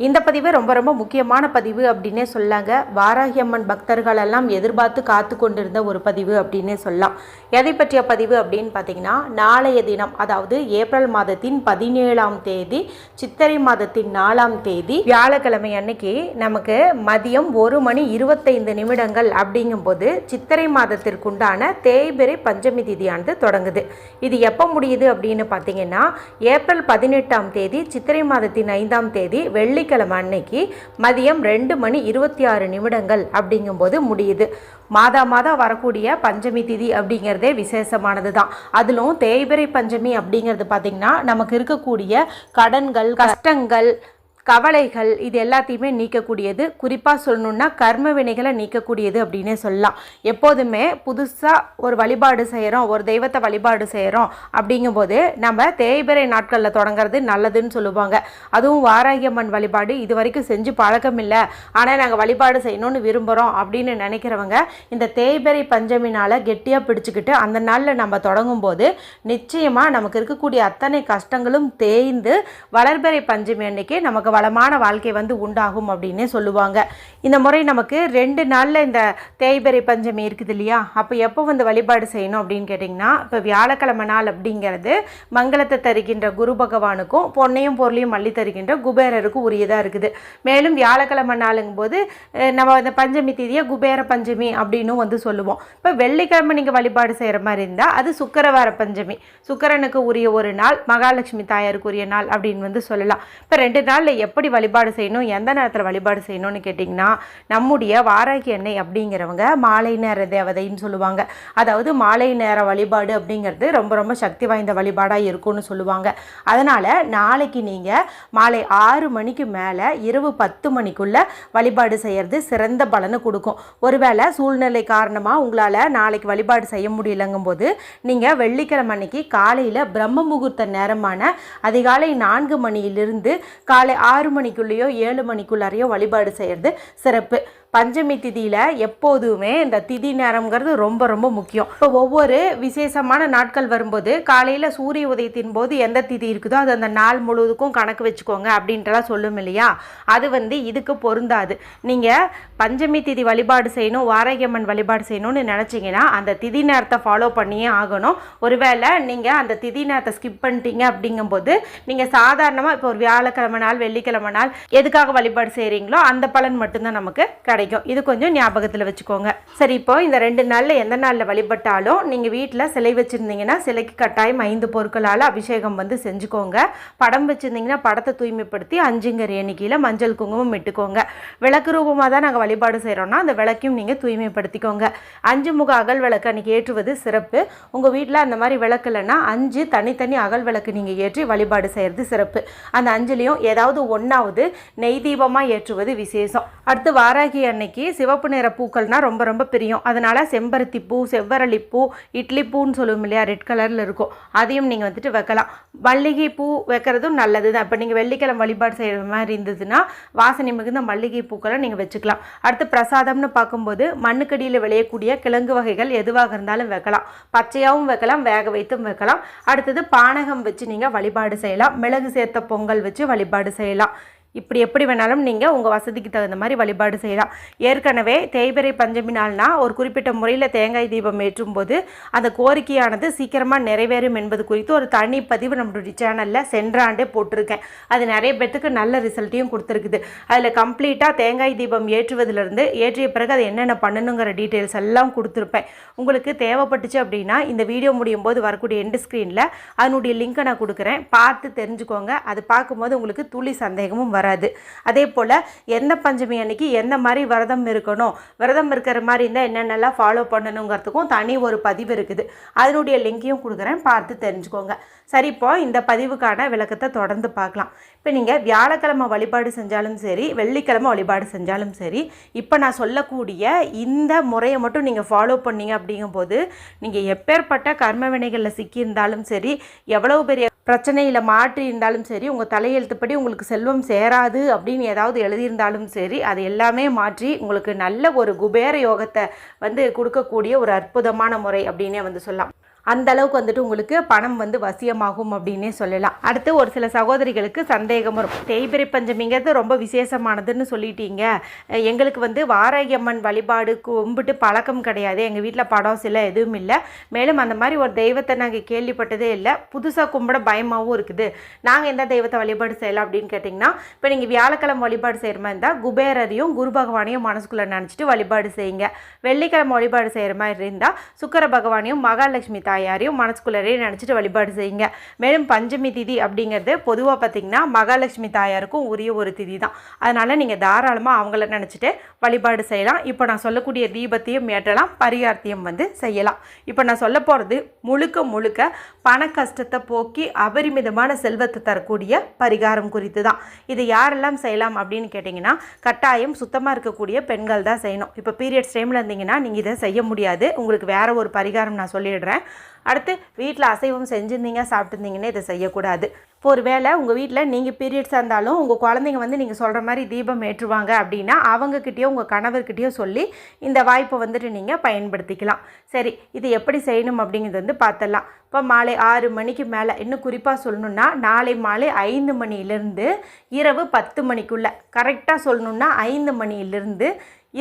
இந்த பதிவு ரொம்ப ரொம்ப முக்கியமான பதிவு அப்படின்னே சொல்லாங்க. வாராகியம்மன் பக்தர்களெல்லாம் பக்தர்கள் எல்லாம் எதிர்பார்த்து காத்து கொண்டிருந்த ஒரு பதிவு அப்படின்னே சொல்லலாம். எதை பற்றிய பதிவு அப்படின்னு பார்த்தீங்கன்னா நாளைய தினம் அதாவது ஏப்ரல் மாதத்தின் பதினேழாம் தேதி சித்திரை மாதத்தின் நாலாம் தேதி வியாழக்கிழமை அன்னைக்கு நமக்கு மதியம் ஒரு மணி இருபத்தைந்து நிமிடங்கள் அப்படிங்கும்போது சித்திரை மாதத்திற்குண்டான தேய்பிரை பஞ்சமி திதியானது தொடங்குது. இது எப்போ முடியுது அப்படின்னு பார்த்தீங்கன்னா ஏப்ரல் பதினெட்டாம் தேதி சித்திரை மாதத்தின் ஐந்தாம் தேதி வெள்ளிக்கிழமை அன்னைக்கு மதியம் ரெண்டு மணி இருபத்தி ஆறு நிமிடங்கள் அப்படிங்கும்போது முடியுது. மாதா மாதம் வரக்கூடிய பஞ்சமி திதி அப்படிங்கிறதே விசேஷமானது தான் அதிலும் தேய்பிரை பஞ்சமி அப்படிங்கிறது பார்த்திங்கன்னா நமக்கு இருக்கக்கூடிய கடன்கள் கஷ்டங்கள் கவலைகள் இது எல்லாத்தையுமே நீக்கக்கூடியது. குறிப்பாக சொல்லணுன்னா கர்ம வினைகளை நீக்கக்கூடியது அப்படின்னே சொல்லலாம். எப்போதுமே புதுசாக ஒரு வழிபாடு செய்கிறோம் ஒரு தெய்வத்தை வழிபாடு செய்கிறோம் அப்படிங்கும்போது நம்ம தேய்பிறை நாட்களில் தொடங்குறது நல்லதுன்னு சொல்லுவாங்க. அதுவும் வாராகியம்மன் வழிபாடு இது வரைக்கும் செஞ்சு பழக்கம் இல்லை. ஆனால் நாங்கள் வழிபாடு செய்யணும்னு விரும்புகிறோம் அப்படின்னு நினைக்கிறவங்க இந்த தேய்பிறை பஞ்சமி நாளை கெட்டியாக பிடிச்சிக்கிட்டு அந்த நாளில் நம்ம தொடங்கும் போது நிச்சயமாக நமக்கு இருக்கக்கூடிய அத்தனை கஷ்டங்களும் தேய்ந்து வளர்பிறை பஞ்சமி அன்னைக்கு நமக்கு வளமான வாழ்க்கை வந்து உண்டாகும் அப்படின்னு சொல்லுவாங்க. இந்த முறை நமக்கு ரெண்டு நாளில் இந்த தேய்பிறை பஞ்சமி இருக்குது இல்லையா? அப்போ எப்போ வந்து வழிபாடு செய்யணும் அப்படின்னு கேட்டிங்கன்னா இப்போ வியாழக்கிழமை நாள் அப்படிங்கிறது மங்களத்தை தருகின்ற குரு பகவானுக்கும் பொன்னையும் பொருளையும் மல்லி தருகின்ற குபேரருக்கும் உரியதாக இருக்குது. மேலும் வியாழக்கிழமை நாளுங்கும் போது நம்ம இந்த பஞ்சமி தேதியை குபேர பஞ்சமி அப்படின்னும் வந்து சொல்லுவோம். இப்போ வெள்ளிக்கிழமை நீங்கள் வழிபாடு செய்கிற மாதிரி இருந்தால் அது சுக்கரவார பஞ்சமி. சுக்கரனுக்கு உரிய ஒரு நாள் மகாலட்சுமி தாயாருக்கு உரிய நாள் அப்படின்னு வந்து சொல்லலாம். இப்போ ரெண்டு நாளில் எப்படி வழிபாடு செய்யணும் எந்த நேரத்தில் வழிபாடு செய்யணும்னு கேட்டிங்கன்னா நம்முடைய வாராகி எண்ணெய் அப்படிங்கிறவங்க மாலை நேர தேவதைன்னு சொல்லுவாங்க. அதாவது மாலை நேர வழிபாடு அப்படிங்கிறது ரொம்ப ரொம்ப சக்தி வாய்ந்த வழிபாடாக இருக்கும்னு சொல்லுவாங்க. அதனால் நாளைக்கு நீங்கள் மாலை ஆறு மணிக்கு மேலே இரவு பத்து மணிக்குள்ளே வழிபாடு செய்கிறது சிறந்த பலனை கொடுக்கும். ஒருவேளை சூழ்நிலை காரணமாக உங்களால் நாளைக்கு வழிபாடு செய்ய முடியலங்கும்போது நீங்கள் வெள்ளிக்கிழமை அன்னைக்கு காலையில் பிரம்ம முகூர்த்த நேரமான அதிகாலை நான்கு மணியிலிருந்து காலை ஆறு மணிக்குள்ளேயோ ஏழு மணிக்குள்ளாரையோ வழிபாடு செய்கிறது சிறப்பு. பஞ்சமி திதியில் எப்போதுமே இந்த திதி நேரம்ங்கிறது ரொம்ப ரொம்ப முக்கியம். இப்போ ஒவ்வொரு விசேஷமான நாட்கள் வரும்போது காலையில் சூரிய உதயத்தின் போது எந்த திதி இருக்குதோ அது அந்த நாள் முழுவதுக்கும் கணக்கு வச்சுக்கோங்க அப்படின்ட்டுலாம் சொல்லும் இல்லையா? அது வந்து இதுக்கு பொருந்தாது. நீங்கள் பஞ்சமி திதி வழிபாடு செய்யணும் வாரகியம்மன் வழிபாடு செய்யணும்னு நினச்சிங்கன்னா அந்த திதி நேரத்தை ஃபாலோ பண்ணியே ஆகணும். ஒருவேளை நீங்கள் அந்த திதி நேரத்தை ஸ்கிப் பண்ணிட்டீங்க அப்படிங்கும்போது நீங்கள் சாதாரணமாக இப்போ ஒரு வியாழக்கிழமை நாள் வெள்ளிக்கிழமை நாள் எதுக்காக வழிபாடு செய்கிறீங்களோ அந்த பலன் மட்டும்தான் நமக்கு கிடைக்கும். இது கொஞ்சம் ஞாபகத்தில் வச்சுக்கோங்க. சரி இப்போ இந்த ரெண்டு நாளில் எந்த நாளில் வழிபட்டாலும் நீங்கள் வீட்டில் சிலை வச்சுருந்தீங்கன்னா சிலைக்கு கட்டாயம் ஐந்து பொருட்களால் அபிஷேகம் வந்து செஞ்சுக்கோங்க. படம் வச்சுருந்தீங்கன்னா படத்தை தூய்மைப்படுத்தி அஞ்சுங்கிற எண்ணிக்கையில் மஞ்சள் குங்குமம் இட்டுக்கோங்க. விளக்கு ரூபமாக தான் நாங்கள் வழிபாடு செய்கிறோம்னா அந்த விளக்கையும் நீங்கள் தூய்மைப்படுத்திக்கோங்க. அஞ்சு முக அகல் விளக்கு அன்றைக்கி ஏற்றுவது சிறப்பு. உங்கள் வீட்டில் அந்த மாதிரி விளக்கு இல்லைன்னா அஞ்சு தனித்தனி அகல் விளக்கு நீங்கள் ஏற்றி வழிபாடு செய்கிறது சிறப்பு. அந்த அஞ்சுலேயும் ஏதாவது ஒன்றாவது நெய் தீபமாக ஏற்றுவது விசேஷம். அடுத்து வாராகி அன்னைக்கு சிவப்பு நிற பூக்கள்னால் ரொம்ப ரொம்ப பிரியம். அதனால் செம்பருத்தி பூ செவ்வரளி பூ இட்லி பூன்னு சொல்லுவோம் இல்லையா? ரெட் கலரில் இருக்கும். அதையும் நீங்கள் வந்துட்டு வைக்கலாம். மல்லிகை பூ வைக்கிறதும் நல்லது தான் இப்போ நீங்கள் வெள்ளிக்கிழமை வழிபாடு செய்கிற மாதிரி இருந்ததுன்னா வாசனை மிகுந்த மல்லிகை பூக்களை நீங்கள் வச்சுக்கலாம். அடுத்து பிரசாதம்னு பார்க்கும்போது மண்ணுக்கடியில் விளையக்கூடிய கிழங்கு வகைகள் எதுவாக இருந்தாலும் வைக்கலாம். பச்சையாகவும் வைக்கலாம் வேக வைத்தும் வைக்கலாம். அடுத்தது பானகம் வச்சு நீங்கள் வழிபாடு செய்யலாம். மிளகு சேர்த்த பொங்கல் வச்சு வழிபாடு செய்யலாம். இப்படி எப்படி வேணாலும் நீங்கள் உங்கள் வசதிக்கு தகுந்த மாதிரி வழிபாடு செய்யலாம். ஏற்கனவே தேய்பிறை பஞ்சமி நாள்னா ஒரு குறிப்பிட்ட முறையில் தேங்காய் தீபம் ஏற்றும் போது அந்த கோரிக்கையானது சீக்கிரமாக நிறைவேறும் என்பது குறித்து ஒரு தனி பதிவு நம்மளுடைய சேனலில் சென்ற ஆண்டே போட்டிருக்கேன். அது நிறைய பேர்த்துக்கு நல்ல ரிசல்ட்டையும் கொடுத்துருக்குது. அதில் கம்ப்ளீட்டாக தேங்காய் தீபம் ஏற்றுவதிலிருந்து ஏற்றிய பிறகு அது என்னென்ன பண்ணணுங்கிற டீட்டெயில்ஸ் எல்லாம் கொடுத்துருப்பேன். உங்களுக்கு தேவைப்பட்டுச்சு அப்படின்னா இந்த வீடியோ முடியும் போது வரக்கூடிய எண்டு ஸ்க்ரீனில் அதனுடைய லிங்க்கை நான் கொடுக்குறேன். பார்த்து தெரிஞ்சுக்கோங்க. அது பார்க்கும்போது உங்களுக்கு துளி சந்தேகமும் வராது. அதே போல் எந்த பஞ்சமி அன்னைக்கு எந்த மாதிரி விரதம் இருக்கணும் விரதம் இருக்கிற மாதிரி இருந்தால் என்னென்னலாம் ஃபாலோ பண்ணணுங்கிறதுக்கும் தனி ஒரு பதிவு இருக்குது. அதனுடைய லிங்கையும் கொடுக்குறேன் பார்த்து தெரிஞ்சுக்கோங்க. சரி இப்போ இந்த பதிவுக்கான விளக்கத்தை தொடர்ந்து பார்க்கலாம். இப்போ நீங்கள் வியாழக்கிழமை வழிபாடு செஞ்சாலும் சரி வெள்ளிக்கிழமை வழிபாடு செஞ்சாலும் சரி இப்போ நான் சொல்லக்கூடிய இந்த முறையை மட்டும் நீங்கள் ஃபாலோ பண்ணீங்க அப்படிங்கும்போது நீங்கள் எப்பேற்பட்ட கர்ம வினைகளில் சிக்கியிருந்தாலும் சரி எவ்வளோ பெரிய பிரச்சனையில் மாற்றி இருந்தாலும் சரி உங்கள் தலையெழுத்துப்படி உங்களுக்கு செல்வம் சேராது அப்படின்னு ஏதாவது எழுதியிருந்தாலும் சரி அது எல்லாமே மாற்றி உங்களுக்கு நல்ல ஒரு குபேர யோகத்தை வந்து கொடுக்கக்கூடிய ஒரு அற்புதமான முறை அப்படின்னே வந்து சொல்லலாம். அந்த அளவுக்கு வந்துட்டு உங்களுக்கு பணம் வந்து வசியமாகும் அப்படின்னே சொல்லலாம். அடுத்து ஒரு சில சகோதரிகளுக்கு சந்தேகம் வரும். தேய்பிரை பஞ்சமிங்கிறது ரொம்ப விசேஷமானதுன்னு சொல்லிட்டீங்க. எங்களுக்கு வந்து வாராகியம்மன் வழிபாடு கும்பிட்டு பழக்கம் கிடையாது. எங்கள் வீட்டில் படம் சில எதுவும் இல்லை. மேலும் அந்த மாதிரி ஒரு தெய்வத்தை நாங்கள் கேள்விப்பட்டதே இல்லை. புதுசாக கும்பிட பயமாகவும் இருக்குது. நாங்கள் எந்த தெய்வத்தை வழிபாடு செய்யலாம் அப்படின்னு கேட்டிங்கன்னா இப்போ நீங்கள் வியாழக்கிழமை வழிபாடு செய்கிற மாதிரி இருந்தால் குபேரரையும் குரு பகவானையும் மனசுக்குள்ளே நினச்சிட்டு வழிபாடு செய்யுங்க. வெள்ளிக்கிழமை வழிபாடு செய்கிற மாதிரி இருந்தால் சுக்கர பகவானையும் மகாலட்சுமி தாயாரையும் மனசுக்குள்ளரே நினச்சிட்டு வழிபாடு செய்யுங்க. மேலும் பஞ்சமி திதி அப்படிங்கிறது பொதுவாக பார்த்திங்கன்னா மகாலட்சுமி தாயாருக்கும் உரிய ஒரு திதி தான். அதனால் நீங்கள் தாராளமாக அவங்கள நினச்சிட்டு வழிபாடு செய்யலாம். இப்போ நான் சொல்லக்கூடிய தீபத்தையும் ஏற்றலாம் பரிகாரத்தையும் வந்து செய்யலாம். இப்போ நான் சொல்ல போகிறது முழுக்க முழுக்க பண கஷ்டத்தை போக்கி அபரிமிதமான செல்வத்தை தரக்கூடிய பரிகாரம் குறித்து தான். இது யாரெல்லாம் செய்யலாம் அப்படின்னு கேட்டிங்கன்னா கட்டாயம் சுத்தமாக இருக்கக்கூடிய பெண்கள் தான் செய்யணும். இப்போ பீரியட்ஸ் டைமில் இருந்தீங்கன்னா நீங்கள் இதை செய்ய முடியாது. உங்களுக்கு வேறு ஒரு பரிகாரம் நான் சொல்லிடுறேன். அடுத்து வீட்டில் அசைவம் செஞ்சுருந்தீங்க சாப்பிட்டுருந்தீங்கன்னே இதை செய்யக்கூடாது. இப்போ ஒரு வேளை உங்கள் வீட்டில் நீங்கள் பீரியட்ஸாக இருந்தாலும் உங்கள் குழந்தைங்க வந்து நீங்கள் சொல்கிற மாதிரி தீபம் ஏற்றுவாங்க அப்படின்னா அவங்கக்கிட்டேயோ உங்கள் கணவர்கிட்டயோ சொல்லி இந்த வாய்ப்பை வந்துட்டு நீங்கள் பயன்படுத்திக்கலாம். சரி இது எப்படி செய்யணும் அப்படிங்கிறது வந்து பார்த்துடலாம் இப்போ மாலை ஆறு மணிக்கு மேலே இன்னும் குறிப்பாக சொல்லணுன்னா நாளை மாலை ஐந்து மணியிலிருந்து இரவு பத்து மணிக்குள்ளே. கரெக்டாக சொல்லணுன்னா ஐந்து மணியிலிருந்து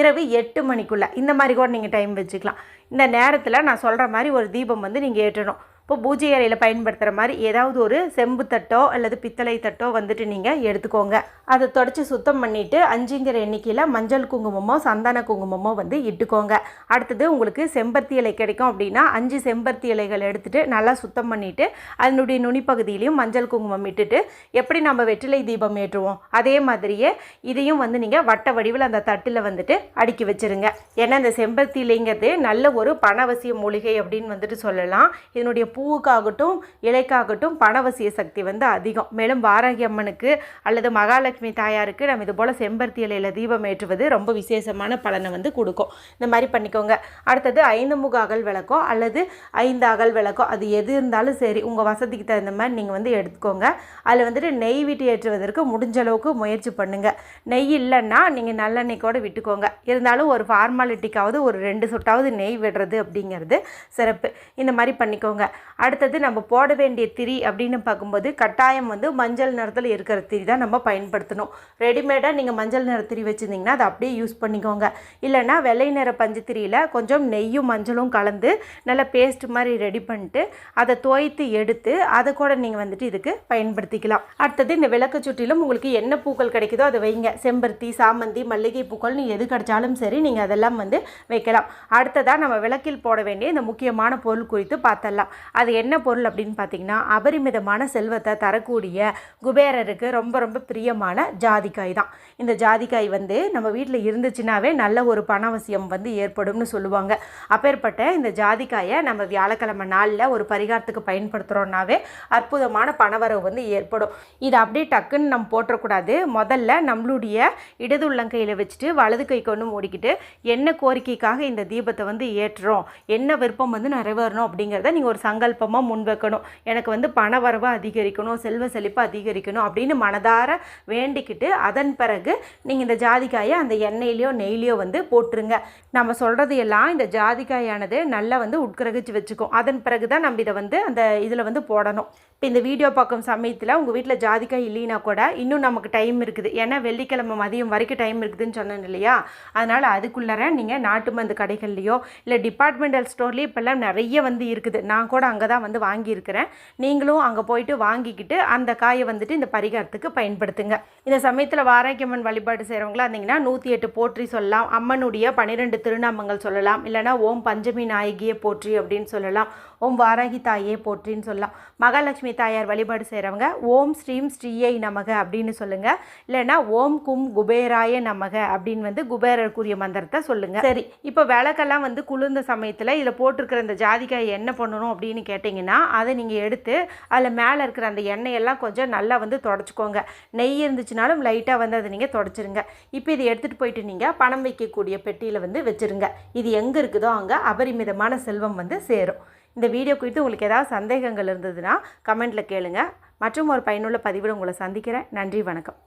இரவு எட்டு மணிக்குள்ளே. இந்த மாதிரி கூட நீங்கள் டைம் வச்சுக்கலாம். இந்த நேரத்தில் நான் சொல்கிற மாதிரி ஒரு தீபம் வந்து நீங்கள் ஏற்றணும். இப்போ பூஜை அறையில் பயன்படுத்துகிற மாதிரி ஏதாவது ஒரு செம்பு தட்டோ அல்லது பித்தளை தட்டோ வந்துட்டு நீங்கள் எடுத்துக்கோங்க. அதை தொடச்சி சுத்தம் பண்ணிவிட்டு அஞ்சுங்கிற எண்ணிக்கையில் மஞ்சள் குங்குமமோ சந்தன குங்குமமோ வந்து இட்டுக்கோங்க. அடுத்தது உங்களுக்கு செம்பருத்தி இலை கிடைக்கும் அப்படின்னா அஞ்சு செம்பருத்தி இலைகள் எடுத்துகிட்டு நல்லா சுத்தம் பண்ணிவிட்டு அதனுடைய நுனிப்பகுதியிலையும் மஞ்சள் குங்குமம் இட்டுட்டு எப்படி நம்ம வெற்றிலை தீபம் ஏற்றுவோம்? அதே மாதிரியே இதையும் வந்து நீங்கள் வட்ட வடிவில் அந்த தட்டில் வந்துட்டு அடுக்கி வச்சிருங்க. ஏன்னா இந்த செம்பருத்தி இலைங்கிறது நல்ல ஒரு பணவசிய மூலிகை அப்படின்னு வந்துட்டு சொல்லலாம். இதனுடைய பூவுக்காகட்டும் இலைக்காகட்டும் பணவசிய சக்தி வந்து அதிகம். மேலும் வாராகி அம்மனுக்கு அல்லது மகாலட்சுமி தாயாருக்கு நம்ம இது போல் செம்பருத்தி இலையில் தீபம் ஏற்றுவது ரொம்ப விசேஷமான பலனை வந்து கொடுக்கும். இந்த மாதிரி பண்ணிக்கோங்க. அடுத்தது ஐந்து முக அகல் விளக்கோ அல்லது ஐந்து அகல் விளக்கோ அது எது இருந்தாலும் சரி உங்கள் வசதிக்கு தகுந்த மாதிரி நீங்கள் வந்து எடுத்துக்கோங்க. அதில் வந்துட்டு நெய் விட்டு ஏற்றுவதற்கு முடிஞ்ச அளவுக்கு முயற்சி பண்ணுங்கள் நெய் இல்லைன்னா நீங்கள் நல்லெண்ணெய் கூட விட்டுக்கோங்க. இருந்தாலும் ஒரு ஃபார்மாலிட்டிக்காவது ஒரு ரெண்டு சொட்டாவது நெய் விடுறது அப்படிங்கிறது சிறப்பு. இந்த மாதிரி பண்ணிக்கோங்க. அடுத்தது நம்ம போட வேண்டிய திரி அப்படின்னு பார்க்கும்போது கட்டாயம் வந்து மஞ்சள் நிறத்தில் இருக்கிற திரி தான் நம்ம பயன்படுத்தணும். ரெடிமேடாக நீங்கள் மஞ்சள் நிற திரி வச்சுருந்தீங்கன்னா அதை அப்படியே யூஸ் பண்ணிக்கோங்க. இல்லைன்னா வெள்ளை நிற பஞ்சு திரியில் கொஞ்சம் நெய்யும் மஞ்சளும் கலந்து நல்லா பேஸ்ட் மாதிரி ரெடி பண்ணிட்டு அதை துவைத்து எடுத்து அதை கூட நீங்கள் வந்துட்டு இதுக்கு பயன்படுத்திக்கலாம். அடுத்தது இந்த விளக்கு சுற்றிலும் உங்களுக்கு என்ன பூக்கள் கிடைக்குதோ அதை வைங்க. செம்பருத்தி சாமந்தி மல்லிகை பூக்கள்னு எது வச்சாலும் சரி நீங்கள் அதெல்லாம் வந்து வைக்கலாம். அடுத்ததாக நம்ம விளக்கில் போட வேண்டிய இந்த முக்கியமான பொருள் குறித்து பார்த்தலாம் அது என்ன பொருள் அப்படின்னு பார்த்தீங்கன்னா அபரிமிதமான செல்வத்தை தரக்கூடிய குபேரருக்கு ரொம்ப ரொம்ப பிரியமான ஜாதிக்காய் தான். இந்த ஜாதிக்காய் வந்து நம்ம வீட்டில் இருந்துச்சுனாவே நல்ல ஒரு பணவசியம் வந்து ஏற்படும்னு சொல்லுவாங்க. அப்பேற்பட்ட இந்த ஜாதிக்காயை நம்ம வியாழக்கிழமை நாளில் ஒரு பரிகாரத்துக்கு பயன்படுத்துகிறோன்னாவே அற்புதமான பணவரவு வந்து ஏற்படும். இது அப்படியே டக்குன்னு நம்ம போட்டுறக்கூடாது. முதல்ல நம்மளுடைய இடது உள்ளங்கையில் வச்சுட்டு வலது கை கொண்டு ஓடிக்கிட்டு என்ன கோரிக்கைக்காக இந்த தீபத்தை வந்து ஏற்றுறோம்? என்ன விருப்பம் வந்து நிறைவேறணும் அப்படிங்கிறத நீங்கள் ஒரு சங்கல்பமாக முன்வைக்கணும். எனக்கு வந்து பண வரவை அதிகரிக்கணும் செல்வ செழிப்பை அதிகரிக்கணும் அப்படின்னு மனதார வேண்டிக்கிட்டு அதன் பிறகு நீங்கள் இந்த ஜாதிக்காயை அந்த எண்ணெயிலையோ நெய்லையோ வந்து போட்டுருங்க. நம்ம சொல்கிறது எல்லாம் இந்த ஜாதிக்காயானது நல்லா வந்து உட்கிரகிச்சு வச்சுக்கும். அதன் பிறகு தான் நம்ம இதை வந்து அந்த இதில் வந்து போடணும். இப்போ இந்த வீடியோ பார்க்கும் சமயத்தில் உங்கள் வீட்டில் ஜாதிக்காய் இல்லைனா கூட இன்னும் நமக்கு டைம் இருக்குது. ஏன்னா வெள்ளிக்கிழமை மதியம் வரைக்கும் டைம் இருக்குதுன்னு சொன்னேன் இல்லையா? அதனால் அதுக்குள்ளார நீங்கள் நாட்டு மருந்து கடைகள்லையோ இல்லை டிபார்ட்மெண்டல் ஸ்டோர்லேயோ இப்போல்லாம் நிறைய வந்து இருக்குது. நான் கூட அங்கே தான் வந்து வாங்கியிருக்கிறேன். நீங்களும் அங்கே போயிட்டு வாங்கிக்கிட்டு அந்த காயை வந்துட்டு இந்த பரிகாரத்துக்கு பயன்படுத்துங்க. இந்த சமயத்தில் வாராக்கியம்மன் வழிபாடு செய்கிறவங்களா இருந்தீங்கன்னா நூற்றி எட்டு போற்றி சொல்லலாம். அம்மனுடைய பன்னிரெண்டு திருநாமங்கள் சொல்லலாம். இல்லைனா ஓம் பஞ்சமி நாயகியை போற்றி அப்படின்னு சொல்லலாம். ஓம் வாராகி தாயே போற்றின்னு சொல்லலாம். மகாலட்சுமி தாயார் வழிபாடு செய்கிறவங்க ஓம் ஸ்ரீம் ஸ்ரீயை நமக அப்படின்னு சொல்லுங்கள் இல்லைன்னா ஓம் கும் குபேராய நமக அப்படின்னு வந்து குபேரருக்குரிய மந்திரத்தை சொல்லுங்கள் சரி. இப்போ விளக்கெல்லாம் வந்து குளிர்ந்த சமயத்தில் இதில் போட்டிருக்கிற இந்த ஜாதிக்காய் என்ன பண்ணணும் அப்படின்னு கேட்டிங்கன்னா அதை நீங்கள் எடுத்து அதில் மேலே இருக்கிற அந்த எண்ணெயெல்லாம் கொஞ்சம் நல்லா வந்து தொடச்சிக்கோங்க. நெய் இருந்துச்சுனாலும் லைட்டாக வந்து அதை நீங்கள் தொடச்சிருங்க. இப்போ இதை எடுத்துகிட்டு போயிட்டு நீங்கள் பணம் வைக்கக்கூடிய பெட்டியில் வந்து வச்சுருங்க. இது எங்கே இருக்குதோ அங்கே அபரிமிதமான செல்வம் வந்து சேரும். இந்த வீடியோ குறித்து உங்களுக்கு ஏதாவது சந்தேகங்கள் இருந்ததுன்னா கமெண்ட்டில் கேளுங்கள் மற்றும் ஒரு பயனுள்ள பதிவில் உங்களை சந்திக்கிறேன். நன்றி வணக்கம்.